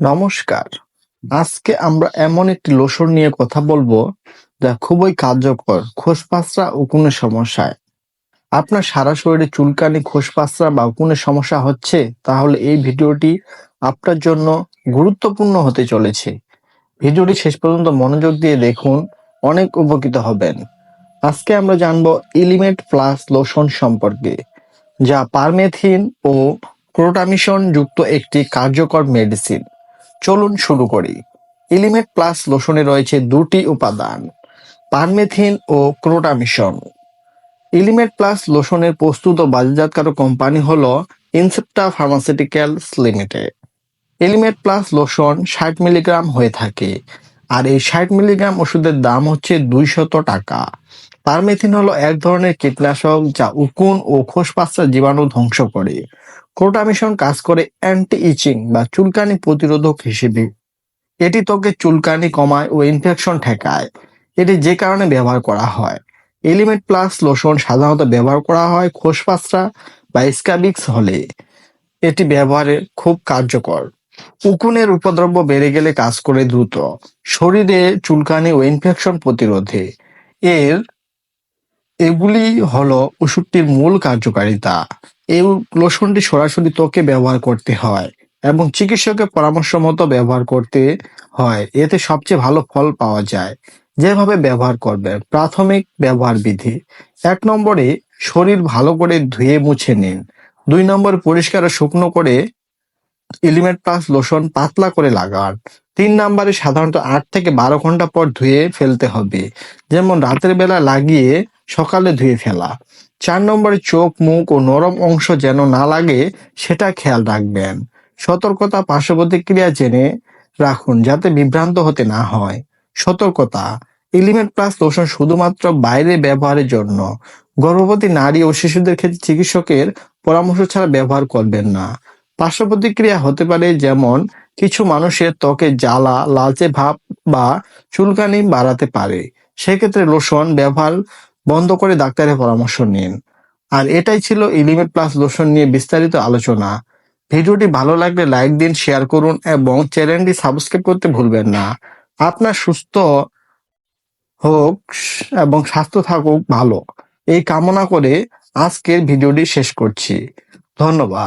নমস্কার। আজকে আমরা এমন একটি লোশন নিয়ে কথা বলব যা খুবই কার্যকর খোসপাসরা ও উকুনের সমস্যায়। আপনার সারা শরীরে চুলকানি খোসপাসরা বা উকুনের সমস্যা হচ্ছে, তাহলে এই ভিডিওটি আপনার জন্য গুরুত্বপূর্ণ হতে চলেছে। ভিডিওটি শেষ পর্যন্ত মনোযোগ দিয়ে দেখুন, অনেক উপকৃত হবেন। আজকে আমরা জানব এলিমেন্ট প্লাস লোশন সম্পর্কে, যা পারমেথিন ও ক্রোটামিশন যুক্ত একটি কার্যকর মেডিসিন। চলুন শুরু করি। এলিমেন্ট প্লাস লোশনে রয়েছে দুটি উপাদান, পারমেথিন ও ক্রোটামিশন। এলিমেন্ট প্লাস লোশনের প্রস্তুত ও বাজারজাতকারক কোম্পানি হল Incepta pharmaceuticals limited. Elimate plus lotion ষাট মিলিগ্রাম হয়ে থাকে আর এই ষাট মিলিগ্রাম ওষুধের দাম হচ্ছে দুইশত টাকা। পারমেথিন হলো এক ধরনের কীটনাশক যা উকুন ও খোসপাসরা জীবাণু ধ্বংস করে। ক্রোটামিশন কাজ করে অ্যান্টি ইচিং বা চুলকানি প্রতিরোধক হিসেবে। এটি ত্বকের চুলকানি কমায় ও ইনফেকশন ঠেকায়। এটি যে কারণে ব্যবহার করা হয়। এলিমেন্ট প্লাস লোশন সাধারণত ব্যবহার করা হয় খোসপাসরা বা স্ক্যাবিক্স হলে। এটি ব্যবহারে খুব কার্যকর। উকুনের উপদ্রব বেড়ে গেলে কাজ করে দ্রুত। শরীরে চুলকানি ও ইনফেকশন প্রতিরোধে। এর, এগুলি হলো ওষুধটির মূল কার্যকারিতা। এই লোশনটি সরাসরি ত্বকে ব্যবহার করতে হয় এবং চিকিৎসকের পরামর্শ মতো ব্যবহার করতে হয়। এতে সবচেয়ে ভালো ফল পাওয়া যায়। যেভাবে ব্যবহার করবেন, প্রাথমিক ব্যবহার বিধি। এক নম্বরে, শরীর ভালো করে ধুয়ে মুছে নিন। দুই নম্বর, পরিষ্কার শুকনো করে এলিমেন্ট প্লাস লোশন পাতলা করে লাগান। তিন নম্বরে, সাধারণত আট থেকে বারো ঘণ্টা পর ধুয়ে ফেলতে হবে। যেমন, রাতের বেলা লাগিয়ে সকালে ধুয়ে ফেলা। চার নম্বরে চোখ, মুখ ও নরম অংশ যেন না লাগে, সেটা খেয়াল রাখবেন। সতর্কতা পার্শ্ব প্রতিক্রিয়া জেনে রাখুন যাতে বিভ্রান্ত হতে না হয়। সতর্কতা এলিমেন্ট প্লাস লোশন শুধুমাত্র বাইরে ব্যবহারের জন্য। গর্ভবতী নারী ও শিশুদের ক্ষেত্রে চিকিৎসকের পরামর্শ ছাড়া ব্যবহার করবেন না। পার্শ্ব প্রতিক্রিয়া হতে পারে যেমন, কিছু মানুষের ত্বকে জ্বালা, লালচে ভাব বা চুলকানি বাড়াতে পারে। সেক্ষেত্রে লোশন ব্যবহার বন্ধ করে ডাক্তারের পরামর্শ নিন। আর এটাই ছিল ইলিমেট প্লাস লোশন নিয়ে বিস্তারিত আলোচনা। ভিডিওটি ভালো লাগলে লাইক দিন শেয়ার করুন এবং চ্যানেলটি সাবস্ক্রাইব করতে ভুলবেন না। আপনার সুস্থ হোক এবং স্বাস্থ্য থাকুক ভালো। এই কামনা করে আজকের ভিডিওটি শেষ করছি। ধন্যবাদ।